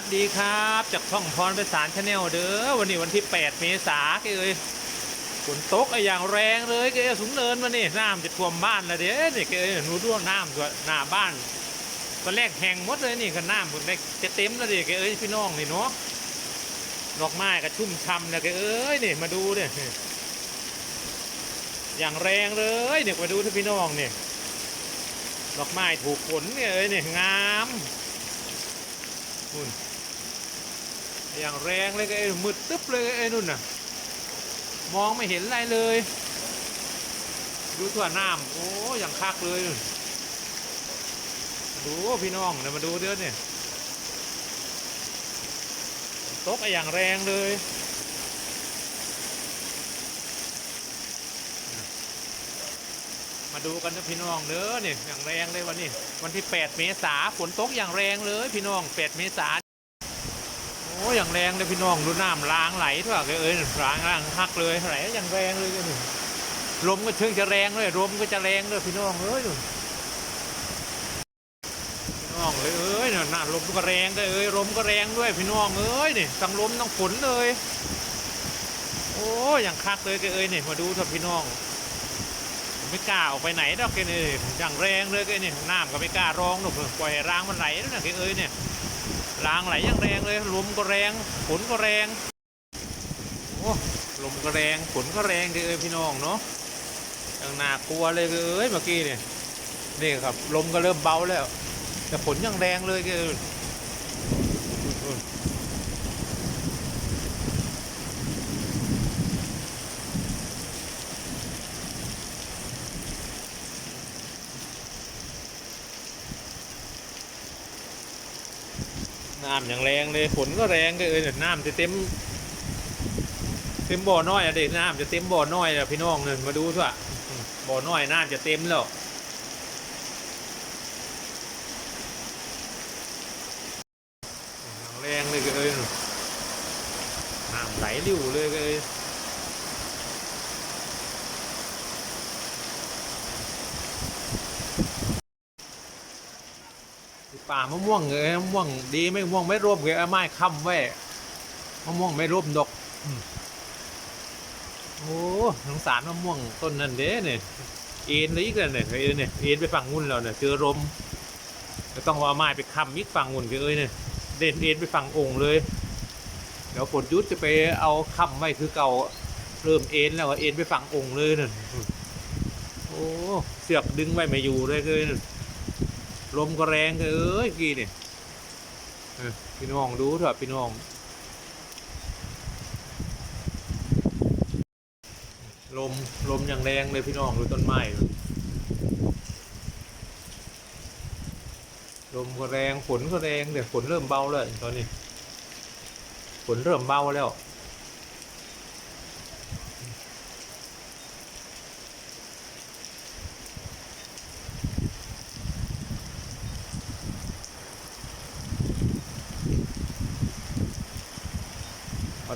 วัสดีครับ จากช่องพรไปสารชาแนลเด้อวันนี้วันที่ 8 เมษาเอ้ยฝนตกไอ้อย่างแรงเลยเกยสูงเนินมานี่น้ำจะท่วมบ้านแล้วเด้นี่เกยหนูร่วงน้ำตัวหน้าบ้านตอนแรกแห้งหมดเลยนี่ก็น้ำผมได้จะเต็มแล้วดิเกยพี่น้องนี่เนาะดอกไม้ก็ชุ่มช่ำนะเกยเอ้ยนี่มาดูเนี่ยอย่างแรงเลยเนี่ยมาดูที่พี่น้องเนี่ยดอกไม้ถูกฝนเนี่ยเอ้ยเนี่ยงามนู่น อย่างแรงเลยก็ไอ้มืดตึ๊บเลยไอ้นู่นน่ะ มองไม่เห็นอะไรเลย ดูทั่วน้ำโอ้อย่างคักเลยดูพี่น้องเดี๋ยวมาดูเด้อเนี่ยตกไอ้อย่างแรงเลยมาดูกันนะพี่น้องเด้อเนี่ยอย่างแรงเลยวันนี้ วันที่ 8 เมษาฝนตกอย่างแรงเลยพี่น้อง 8 เมษา โอ้อย่างแรงเลยพี่น้องดูน้ำล้างไหลทั่วเลยเอ้ยล้างล้างคักเลยไหลอย่างแรงเลยกันนี่ลมก็เชิงจะแรงเลยลมก็จะแรงเลยพี่น้องเอ้ยพี่น้องเลยเอ้ยน่ะน่ะลมก็แรงเลยเอ้ยลมก็แรงด้วยพี่น้องเอ้ยนี่ทั้งลมทั้งฝนเลย โอ้อย่างคักเลยเอ้ยนี่มาดูเถอะพี่น้องไม่กล้าออกไปไหนดอกแกนี่อย่างแรงเลยแกนี่น้ำก็ไม่กล้ารองหรอกปล่อยให้างมันไหลแล้วนะแกเอ้ยเนี่ย รางไหลอย่างแรงเลยลมก็แรงฝนก็แรงโอ้ลมก็แรงฝนก็แรงแกเอ้ยพี่น้องเนาะอย่างน่ากลัวเลยเอ้ยเมื่อกี้เนี่ยนี่ครับลมก็เริ่มเบาแล้ว แต่ฝนยังแรงเลยเกเอ้ย น้ำอย่างแรงเลยฝนก็แรงกเอ้ยเลยน้ำจะเต็มเต็มบ่อน้อยอะเด็กน้ำจะเต็มบ่อน้อยอะพี่น้องเนี่ยมาดูสิว่าบ่อน้อยน้ำจะเต็มแล้วแรงเลยก็เอ้ยน้ำไหลริ้วเลยก็เอ้ย ป่ามะม่วงเลยมะม่วงดีไม่ม่วงไม่ร่วมเลยไม้ค้ำไว้มะม่วงไม่ร่วมดอกโอ้สงสารมะม่วงต้นนั่นเด้เนี่ยเอ็นเลยอีกแล้วเนี่ยเอ็นเนี่ยเอ็นไปฝั่งงุ่นแล้วเนี่ยเจอลมจะต้องเอาไม้ไปค้ำอีกฝั่งงุ่นเอ้ยเนี่ยเด่นเอ็นไปฝั่งองค์เลย เดี๋ยวฝนยุดจะไปเอาค้ำไว้คือเก่าเริ่มเอ็นแล้วเอ็นไปฝั่งองค์เลยเนี่ยโอ้เสือกดึงไว้ไม่อยู่เลยเลยเนี่ย ลมก็แรงเลยเอ้ยกี่เนี่ยพี่น้องดูเถอะพี่น้อง ลมลมอย่างแรงเลยพี่น้องดูต้นไม้ลมก็แรงฝนก็แรงเดี๋ยวฝนเริ่มเบาแล้วตอนนี้ฝนเริ่มเบาแล้ว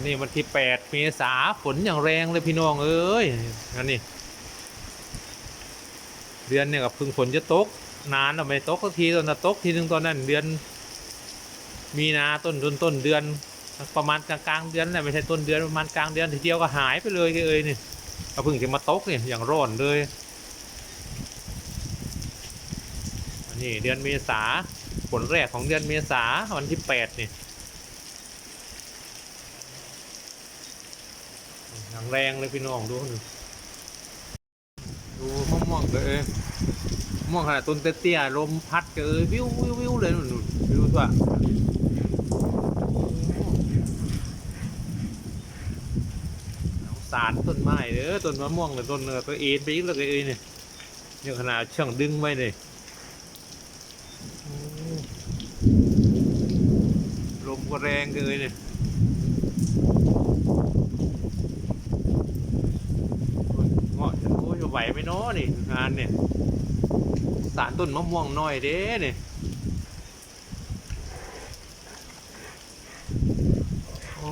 ตอนนี้วันที่แปดเมษาฝนอย่างแรงเลยพี่น้องเอ้ยอันนี้เดือนเนี่ยกับพึ่งฝนจะตก นานแล้วไม่ตกสักทีตอนนั้นตกทีหนึ่งตอนนั้นเดือน มีนาต้นต้นต้นเดือนประมาณกลางกลางเดือนแหละไม่ใช่ต้นเดือนประมาณกลางเดือนทีเดียวก็หายไปเลยเอ้ยนี่ก็เพิ่งจะมาตกเนี่ยอย่างร้อนเลยอันนี้เดือนเมษาฝนแรกของเดือนเมษาวันที่แปดนี่ อย่างแรงเลยพี่น้องดูหนึ่งดูมะม่วงเลยมะม่วงขนาดต้นเตี้ยๆลมพัดเกยวิววิววิวเลยนู่นนู่นวิวตัวสารต้นไม้เด้อต้นมะม่วงเลยต้นเนื้อตัวเอ็นไปอีกแล้วก็เอ้ยเนี่ยเนี่ยขนาดเช่างดึงไว้เลยลมก็แรงเกินเนี่ย ไหมเนาะนี่งานเนี่ย สารต้นมะม่วงน้อยเด้เนี่ยโอ้